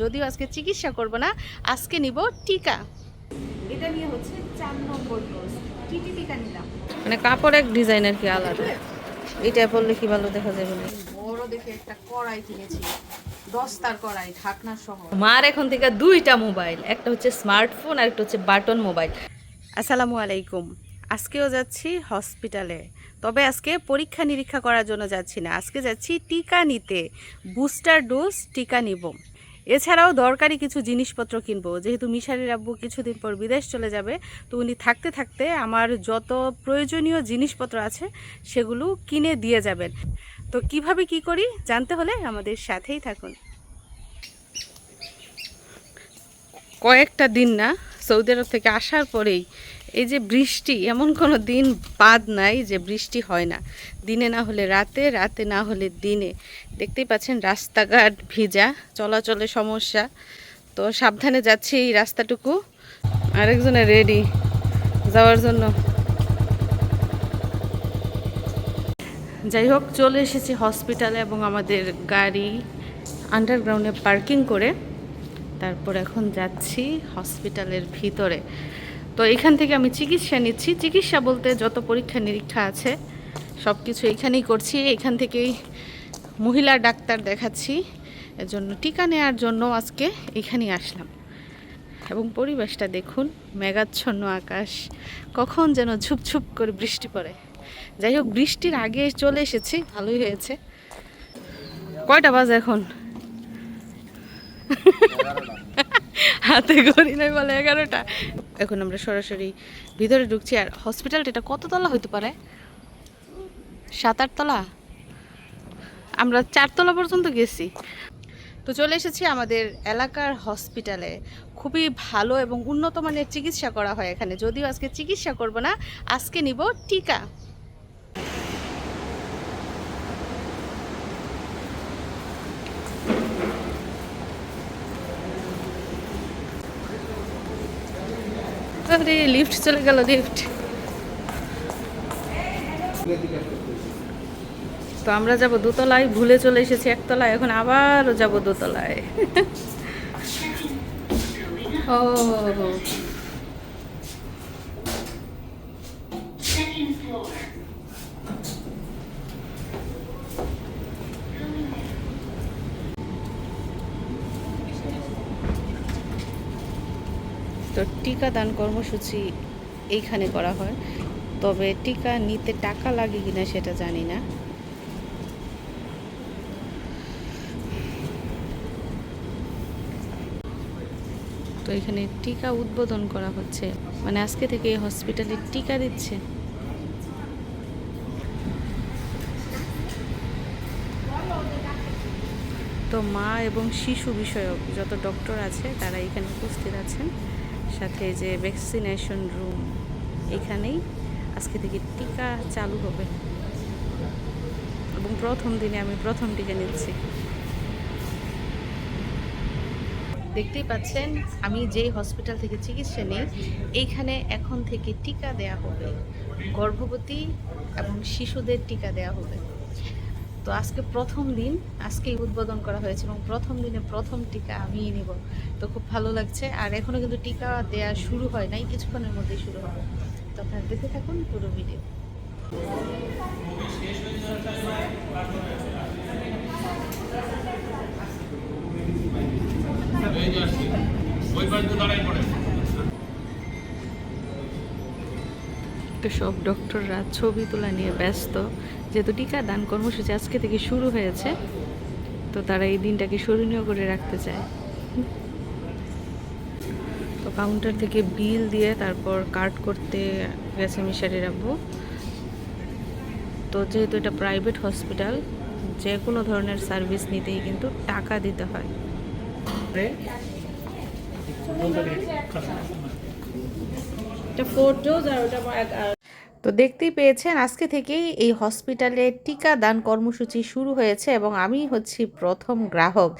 যদিও আজকে চিকিৎসা করব না আজকে নিব টিকা। এটা নিয়ে হচ্ছে চার নম্বর ডোজ টিটি টিকা নিলাম? মানে কাপড় এক ডিজাইনের কি আলাদা। এটা পরলে কি ভালো দেখা যাবে? না বড় দেখে একটা কড়াই কিনেছি। দস্তার কড়াই ঢাকনা সহ। মার এখন থেকে দুইটা মোবাইল একটা হচ্ছে স্মার্টফোন আর একটা হচ্ছে বাটন মোবাইল। আসসালামু আলাইকুম। আজকেও যাচ্ছি হসপিটালে তবে আজকে পরীক্ষা নিরীক্ষা করার জন্য যাচ্ছি না। আজকে যাচ্ছি টিকা নিতে। বুস্টার ডোজ টিকা নিব। এছাড়াও দরকারি কিছু জিনিসপত্র কিনবো। যেহেতু মিশারির আব্বু কিছুদিন পর বিদেশ চলে যাবে, তো উনি থাকতে থাকতে আমার যত প্রয়োজনীয় জিনিসপত্র আছে সেগুলো কিনে দিয়ে যাবেন। তো কীভাবে কি করি জানতে হলে আমাদের সাথেই থাকুন। কয়েকটা দিন না, সৌদি আরব থেকে আসার পরেই এই যে বৃষ্টি, এমন কোনো দিন বাদ নাই যে বৃষ্টি হয় না। দিনে না হলে রাতে রাতে না হলে দিনে। দেখতেই পাচ্ছেন রাস্তাঘাট ভিজা চলাচলে সমস্যা। তো সাবধানে যাচ্ছি এই রাস্তাটুকু। আরেকজনে রেডি যাওয়ার জন্য। যাই হোক, চলে এসেছি হসপিটালে এবং আমাদের গাড়ি আন্ডারগ্রাউন্ডে পার্কিং করে। তারপর এখন যাচ্ছি হসপিটালের ভিতরে। তো এখান থেকে আমি চিকিৎসা নিচ্ছি। চিকিৎসা বলতে যত পরীক্ষা নিরীক্ষা আছে সব কিছু এখানেই করছি। এখান থেকেই মহিলা ডাক্তার দেখাচ্ছি। এর জন্য টিকা নেওয়ার জন্য আজকে এখানেই আসলাম। এবং পরিবেশটা দেখুন, মেঘাচ্ছন্ন আকাশ। কখন যেন ঝুপঝুপ করে বৃষ্টি পড়ে। যাই হোক, বৃষ্টির আগে চলে এসেছি, ভালোই হয়েছে। কয়টা বাজে এখন? হাতে ঘড়ি নাই বলে এগারোটা। এখন আমরা সরাসরি ভিতরে ঢুকছি, আর হসপিটালটা এটা কত তলা হইতে পারে? সাত, আট তলা? আমরা চারতলা পর্যন্ত গেছি। তো চলে এসেছি আমাদের এলাকার হসপিটালে খুবই ভালো এবং উন্নত মানের চিকিৎসা করা হয় এখানে। যদিও আজকে চিকিৎসা করব না, আজকে নিব টিকা। লিফট চলে গেল লিফট তো আমরা যাব দোতলায়, ভুলে চলে এসেছি একতলায়, এখন আবারও যাব দোতলায়। ও। তো টিকাদান কর্মসূচি এইখানে করা হয়। তবে টিকা নিতে টাকা লাগে কিনা সেটা জানি না। তো এখানে টিকা উদ্বোধন করা হচ্ছে। মানে আজকে থেকে এই হসপিটালে টিকা দিচ্ছে। তো মা এবং শিশু বিষয়ক যত ডক্টর আছে তারা এখানে উপস্থিত আছেন। সাথে যে ভ্যাকসিনেশন রুম এখানেই আজকে থেকে টিকা চালু হবে। এবং প্রথম দিনে আমি প্রথম টিকা নিচ্ছি। দেখতেই পাচ্ছেন, আমি যেই হসপিটাল থেকে চিকিৎসা নিই, এইখানে এখন থেকে টিকা দেয়া হবে। গর্ভবতী এবং শিশুদের টিকা দেয়া হবে। তো আজকে প্রথম দিন আজকেই উদ্বোধন করা হয়েছে এবং প্রথম দিনে প্রথম টিকা আমিই নিব। তো খুব ভালো লাগছে। আর এখনও কিন্তু টিকা দেয়া শুরু হয় নাই, কিছুক্ষণের মধ্যেই শুরু হবে। তো আপনারা দেখতে থাকুন পুরো ভিডিও। তো সব ডক্টররা ছবি তোলা নিয়ে ব্যস্ত। যেহেতু টিকা দান কর্মসূচি আজকে থেকে শুরু হয়েছে, তো তারা এই দিনটাকে স্মরণীয় করে রাখতে চায়। তো কাউন্টার থেকে বিল দিয়ে তারপর কার্ড করতে গেছে মিশারি রাখব তো যেহেতু এটা প্রাইভেট হসপিটাল যে কোনো ধরনের সার্ভিস নিতেই কিন্তু টাকা দিতে হয়। এটা ফোর ডোজ আর ওটা তো দেখতেই পেয়েছেন, আজকে থেকেই এই হসপিটালে টিকা দান কর্মসূচি শুরু হয়েছে এবং আমি হচ্ছি প্রথম গ্রাহক।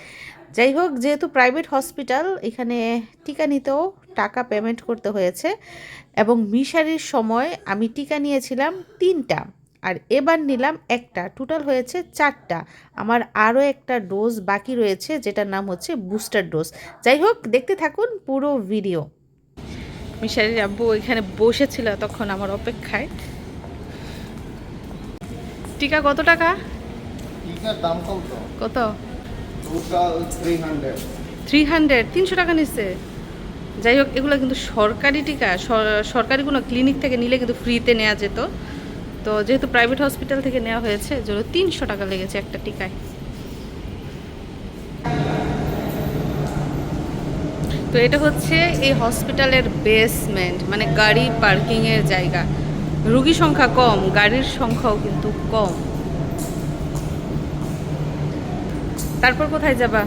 যাই হোক, যেহেতু প্রাইভেট হসপিটাল, এখানে টিকা নিতেও টাকা পেমেন্ট করতে হয়েছে এবং মিশারির সময় আমি টিকা নিয়েছিলাম তিনটা আর এবার নিলাম একটা। টোটাল হয়েছে চারটা। আমার আরও একটা ডোজ বাকি রয়েছে, যেটার নাম হচ্ছে বুস্টার ডোজ যাই হোক, দেখতে থাকুন পুরো ভিডিও মিশারির আব্বু এখানে বসেছিল তখন আমার অপেক্ষায়। টিকা কত টাকা? টিকার দাম কত? কত? থ্রি হান্ড্রেড তিনশো টাকা নিচ্ছে। যাই হোক এগুলো কিন্তু সরকারি টিকা সর- সরকারি কোনো ক্লিনিক থেকে নিলে কিন্তু ফ্রিতে নেওয়া যেত। তো যেহেতু প্রাইভেট হসপিটাল থেকে নেওয়া হয়েছে যেন তিনশো টাকা লেগেছে একটা টিকায়। তো এটা হচ্ছে এই হসপিটালের বেসমেন্ট মানে গাড়ি পার্কিংয়ের জায়গা। রুগী সংখ্যা কম, গাড়ির সংখ্যাও কিন্তু কম। তারপর কোথায় যাবা?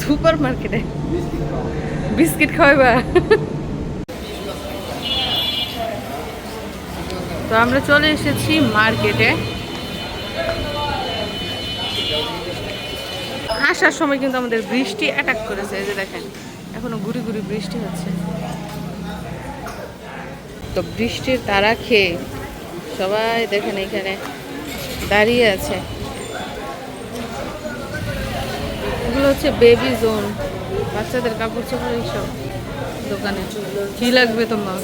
সুপার মার্কেটে বিস্কিট খাও বিস্কিট খাওয়াইবা? তো আমরা চলে এসেছি মার্কেটে আসার সময় কিন্তু আমাদের বৃষ্টি অ্যাটাক করেছে, এই যে দেখেন। এখনও গুড়ি গুড়ি বৃষ্টি হচ্ছে। তো বৃষ্টির তারা খেয়ে সবাই দেখেন এখানে দাঁড়িয়ে আছে। এগুলো হচ্ছে বেবি জোন বাচ্চাদের কাপড় চোপড় এইসব দোকানে। কি লাগবে তোমার?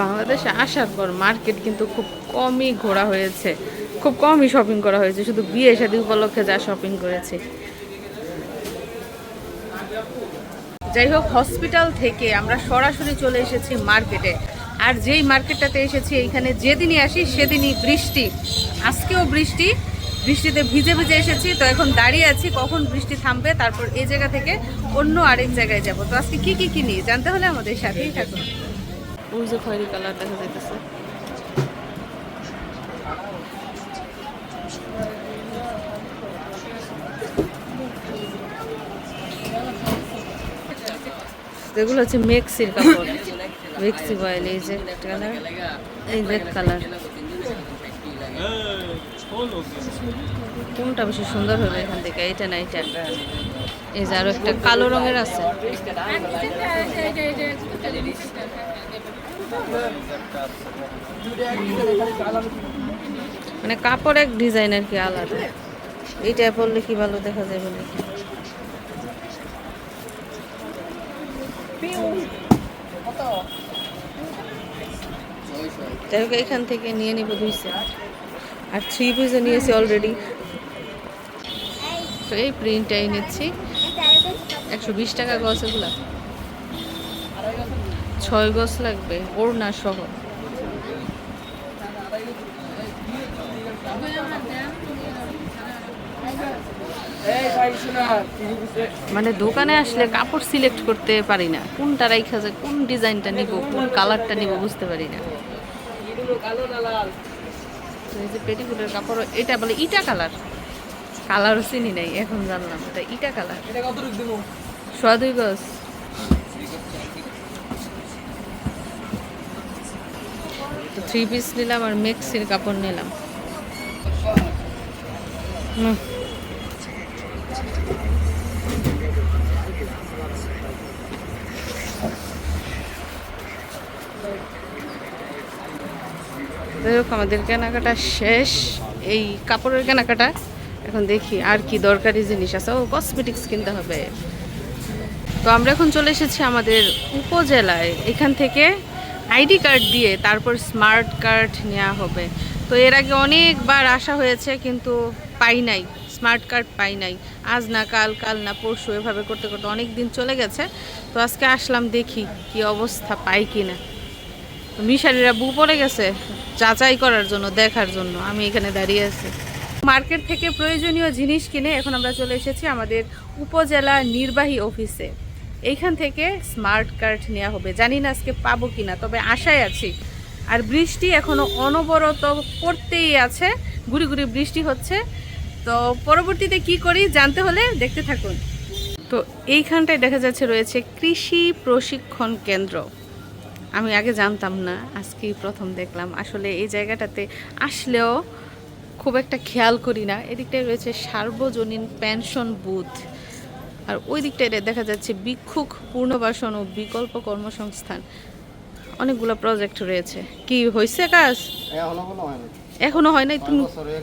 বাংলাদেশে আসার পর মার্কেট কিন্তু খুব কমই ঘোরা হয়েছে। খুব কমই শপিং করা হয়েছে। শুধু বিয়ে শাদী উপলক্ষে যা শপিং করেছে। যাই হোক হসপিটাল থেকে আমরা সরাসরি চলে এসেছি মার্কেটে আর যেই মার্কেটটাতে এসেছি, এইখানে যেদিনই আসি, সেদিনই বৃষ্টি। আজকেও বৃষ্টি। বৃষ্টিতে ভিজে ভিজে এসেছি। তো এখন দাঁড়িয়ে আছি, কখন বৃষ্টি থামবে, তারপর এই জায়গা থেকে অন্য আরেক জায়গায় যাব। তো আজকে কি কি কিনি, জানতে হলে আমাদের সাথেই থাকুন। ওই যে খয়েরি কালার দেখা যাইতেছে। এগুলো হচ্ছে মেক্সির কাপড়। মেক্সি বয়েল, এই যে কালার, এই রেড কালার। কোনটা বেশি সুন্দর হবে এখান থেকে? এটা না এটা এই যে আরও একটা কালো রঙের আছে। মানে কাপড় এক ডিজাইনের কি আলাদা? এইটা পরলে কি ভালো দেখা যাবে নাকি? যাই হোক, এখান থেকে নিয়ে নিব দুই সেট আর থ্রি পিসও নিয়েছি অলরেডি তো এই প্রিন্টটাই নিচ্ছি। একশো বিশ টাকা গছ এগুলা। ছয় গছ লাগবে ওড়না সহ। মানে দোকানে আসলে কাপড় সিলেক্ট করতে পারি না। কোনটা রাইখা যায় কোন ডিজাইনটা নিব কোন কালারটা নিব বুঝতে পারি না। এই যে পেটিকুটের কাপড় এটা বলে ইটা কালার কালারও চিনি নাই এখন জানলাম এটা ইটা কালার সোয়া দুই গজ। তো থ্রি পিস নিলাম আর মেক্সির কাপড় নিলাম। যাই হোক, আমাদের কেনাকাটা শেষ। এই কাপড়ের কেনাকাটা এখন দেখি আর কি দরকারি জিনিস আছে। ও কসমেটিক্স কিনতে হবে। তো আমরা এখন চলে এসেছি আমাদের উপজেলায়। এখান থেকে আইডি কার্ড দিয়ে তারপর স্মার্ট কার্ড নেওয়া হবে। তো এর আগে অনেকবার আসা হয়েছে কিন্তু পাই নাই, স্মার্ট কার্ড পাই নাই। আজ না কাল কাল না পরশু এভাবে করতে করতে অনেক দিন চলে গেছে। তো আজকে আসলাম দেখি কি অবস্থা পাই কি না মিশারিরা বু পড়ে গেছে যাচাই করার জন্য, দেখার জন্য। আমি এখানে দাঁড়িয়ে আছি। মার্কেট থেকে প্রয়োজনীয় জিনিস কিনে এখন আমরা চলে এসেছি আমাদের উপজেলা নির্বাহী অফিসে। এইখান থেকে স্মার্ট কার্ড নেওয়া হবে। জানি না আজকে পাবো কিনা, তবে আশায় আছি। আর বৃষ্টি এখনও অনবরত পড়তেই আছে। গুড়ি গুড়ি বৃষ্টি হচ্ছে। তো পরবর্তীতে কি করি জানতে হলে দেখতে থাকুন। তো এইখানটায় দেখা যাচ্ছে রয়েছে কৃষি প্রশিক্ষণ কেন্দ্র। আমি আগে জানতাম না, আজকেই প্রথম দেখলাম। আসলে এই জায়গাটাতে আসলেও খুব একটা খেয়াল করি না। এদিকটায় রয়েছে সার্বজনীন পেনশন বুথ। আর ওই দিকটায় দেখা যাচ্ছে ভিক্ষুক পুনর্বাসন ও বিকল্প কর্মসংস্থান। অনেকগুলো প্রজেক্ট রয়েছে। কি হয়েছে কাজ? এখনও হয় নাই? তুমি হয়ে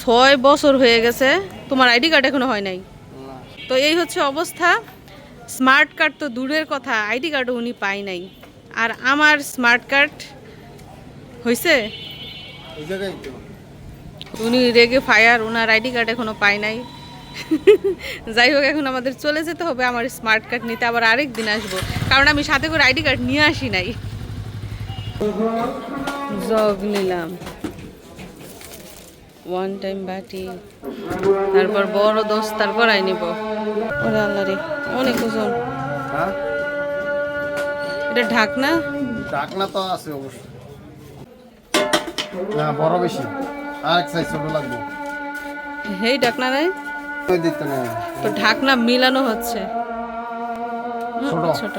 ছয় বছর হয়ে গেছে। তোমার আইডি কার্ড এখনও হয় নাই? তো এই হচ্ছে অবস্থা। স্মার্ট কার্ড তো দূরের কথা আইডি কার্ডও উনি পাই নাই। আর আমার স্মার্ট কার্ড হয়েছে উনি রেগে ফায়ার ওনার আইডি কার্ড এখনও পাই নাই। যাই হোক এখন আমাদের চলে যেতে হবে। আমার স্মার্ট কার্ড নিতে আবার আরেক দিন আসব। কারণ আমি সাথে করে আইডি কার্ড নিয়ে আসি নাই। জগ নিলাম। ওয়ান টাইম বাটি। তারপর বড় দস্তার করাই নিব। ওরে আল্লাহ রে অনেক ওজন। হ্যাঁ? এটা ঢাকনা? ডাকনা তো আছে অবশ্যই না বড় বেশি। আর এক সাইজ ছোট লাগবে। হেই ঢাকনা নাই তো ঢাকনা মিলানো হচ্ছে। ছোট।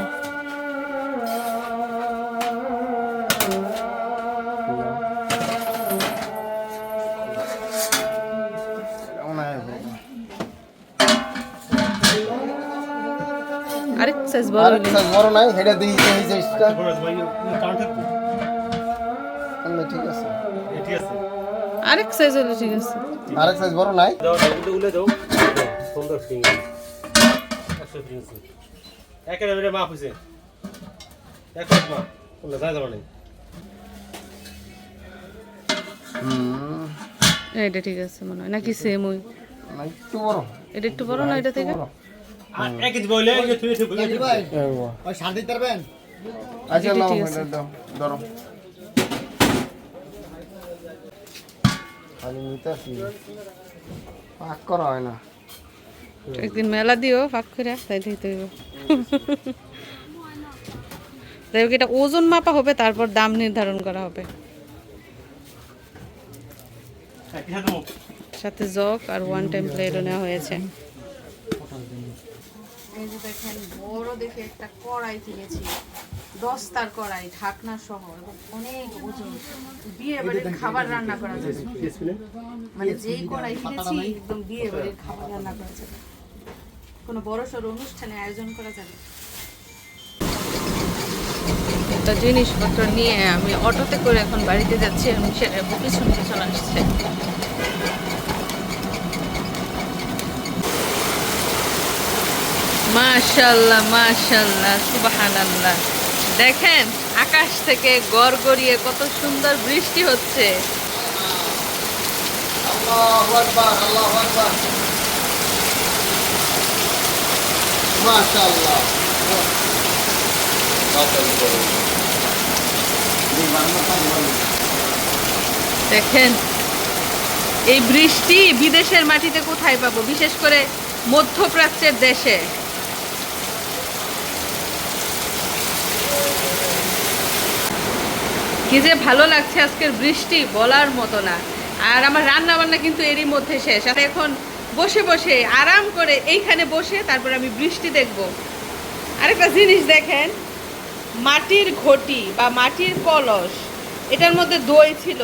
আরেক সাইজ বড় আর এক হইলে। সাইজ বড় নাই হেডে দিই এই সাইজটা তাহলে ঠিক আছে। আরেক সাইজ হলে ঠিক আছে। আর এক সাইজ বড় নাই। সুন্দর ফিঙ্গার একশো একেবারে মাপ হয়েছে এক মাপ কোনটা যায় যাবে এটা ঠিক আছে মনে হয়। নাকি সেম ওই? একটু বড়। এটা একটু বড় না এটা থেকে। আর এক এই তুই আচ্ছা। এটা দাও ধরো। খালি নিতে পাক করা হয় না। একদিন মেলা দিও ফাঁক করে তাই দিতে হইব যাই হোক, এটা ওজন মাপা হবে, তারপর দাম নির্ধারণ করা হবে। সাথে জগ আর ওয়ান টাইম প্লেটও নেওয়া হয়েছে। মানে যেই কড়াই কিনেছি, একদম বিয়ে বাড়ির খাবার রান্না করা যাবে। কোনো বড় সড়ো অনুষ্ঠানে আয়োজন করা যাবে? একটা জিনিসপত্র নিয়ে আমি অটোতে করে এখন বাড়িতে যাচ্ছি এবং সেটা পিছন পিছন আসছে। মাশাল্লাহ মাশাল্লাহ সুবহানাল্লাহ। দেখেন আকাশ থেকে গড় গড়িয়ে কত সুন্দর বৃষ্টি হচ্ছে। আল্লাহু আকবার আল্লাহু দেখেন, এই বৃষ্টি বিদেশের মাটিতে কোথায় পাবো? বিশেষ করে মধ্যপ্রাচ্যের দেশে। কি যে ভালো লাগছে আজকের বৃষ্টি বলার মতো না। আর আমার রান্না বান্না কিন্তু এরই মধ্যে শেষ। আর এখন বসে বসে, আরাম করে এইখানে বসে তারপর আমি বৃষ্টি দেখব। আরেকটা জিনিস দেখেন, মাটির ঘটি বা মাটির কলস, এটার মধ্যে দই ছিল।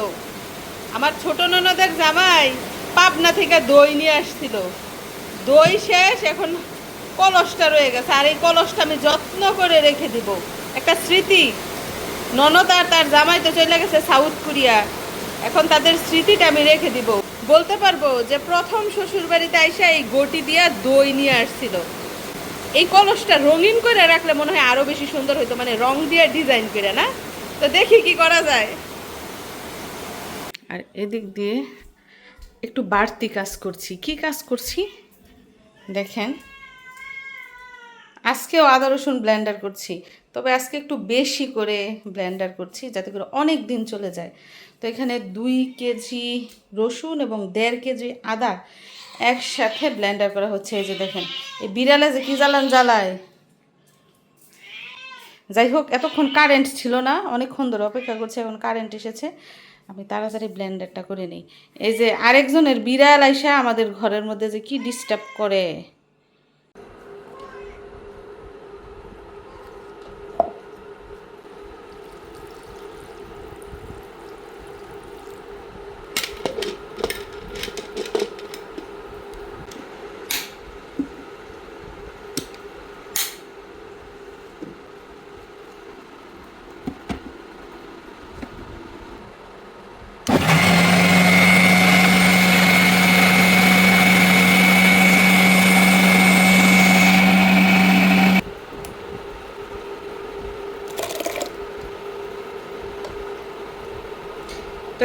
আমার ছোট ননদের জামাই পাবনা থেকে দই নিয়ে আসছিল। দই শেষ, এখন কলসটা রয়ে গেছে। আর এই কলসটা আমি যত্ন করে রেখে দিব। একটা স্মৃতি, ননদ আর তার জামাই তো চলে গেছে সাউথ কোরিয়া। এখন তাদের স্মৃতিটা আমি রেখে দিব। বলতে পারব যে প্রথম শ্বশুর বাড়িতে আইসা এই গটি দিয়া দই নিয়ে আসছিল। এই কলসটা রঙিন করে রাখলে মনে হয় আরও বেশি সুন্দর হতো মানে রং দিয়ে ডিজাইন করে, না? তো দেখি কি করা যায়। আর এদিক দিয়ে একটু বাড়তি কাজ করছি। কি কাজ করছি? দেখেন। আজকেও আদা রসুন ব্লেন্ডার করছি, তবে আজকে একটু বেশি করে ব্লেন্ডার করছি, যাতে করে অনেক দিন চলে যায়। তো এখানে দুই কেজি রসুন এবং দেড় কেজি আদা একসাথে ব্লেন্ডার করা হচ্ছে। এই যে দেখেন, এই বিড়ালে যে কী জ্বালান জ্বালায়? যাই হোক, এতক্ষণ কারেন্ট ছিল না, অনেকক্ষণ ধরে অপেক্ষা করছে, এখন কারেন্ট এসেছে। আমি তাড়াতাড়ি ব্লেন্ডারটা করে নিই। এই যে আরেকজনের বিড়াল আইসা আমাদের ঘরের মধ্যে যে কি ডিস্টার্ব করে?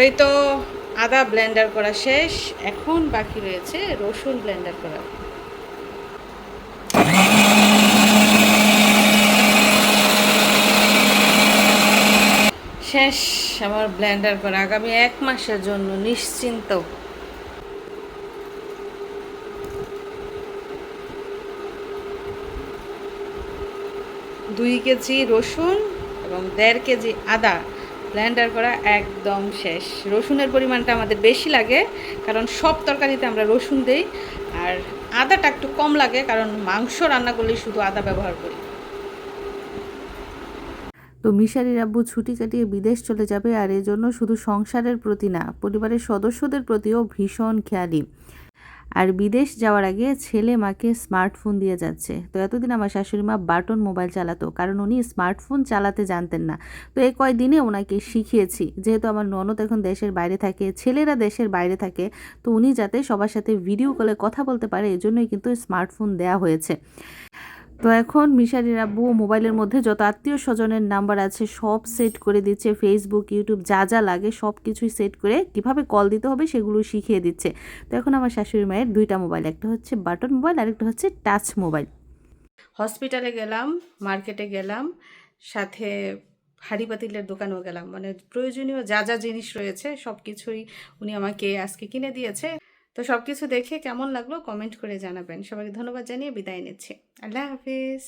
এই তো আদা ব্লেন্ডার করা শেষ, এখন বাকি রয়েছে রসুন ব্লেন্ডার করা। শেষ আমার ব্লেন্ডার করা, আগামী এক মাসের জন্য নিশ্চিন্ত। দুই কেজি রসুন এবং দেড় কেজি আদা। ব্লেন্ডার করা একদম শেষ। রসুনের পরিমাণটা আমাদের বেশি লাগে, কারণ সব তরকারিতে আমরা রসুন দেই, আর আদাটা একটু কম লাগে, কারণ মাংস রান্না করলে শুধু আদা ব্যবহার করি। তো মিশারির আব্বু ছুটি কাটিয়ে বিদেশ চলে যাবে, আর এজন্য শুধু সংসারের প্রতি না, পরিবারের সদস্যদের প্রতিও ভীষণ খেয়ালি। আর বিদেশ যাওয়ার আগে ছেলে মাকে স্মার্টফোন দিয়ে যাচ্ছে। তো এতদিন আমার শাশুড়ি মা বাটন মোবাইল চালাতো, কারণ উনি স্মার্টফোন চালাতে জানতেন না। তো এই কয়দিনে ওনাকে শিখিয়েছি, যেহেতু আমার ননদ এখন দেশের বাইরে থাকে, ছেলেরা দেশের বাইরে থাকে, তো উনি যাতে সবার সাথে ভিডিও কলে কথা বলতে পারে, এজন্যই কিন্তু স্মার্টফোন দেয়া হয়েছে। তো এখন মিশারির আব্বু মোবাইলের মধ্যে যত আত্মীয় স্বজনের নাম্বার আছে সব সেট করে দিচ্ছে ফেসবুক ইউটিউব যা যা লাগে সব কিছুই সেট করে কীভাবে কল দিতে হবে সেগুলো শিখিয়ে দিচ্ছে। তো এখন আমার শাশুড়ি মায়ের দুইটা মোবাইল, একটা হচ্ছে বাটন মোবাইল আর একটা হচ্ছে টাচ মোবাইল। হসপিটালে গেলাম, মার্কেটে গেলাম, সাথে হাঁড়ি পাতিলের দোকানেও গেলাম। মানে প্রয়োজনীয় যা যা জিনিস রয়েছে সব কিছুই উনি আমাকে আজকে কিনে দিয়েছে। তো সব কিছু দেখে কেমন লাগল কমেন্ট করে জানাবেন। সবাইকে ধন্যবাদ জানিয়ে বিদায় নিচ্ছি। আল্লাহ হাফিজ।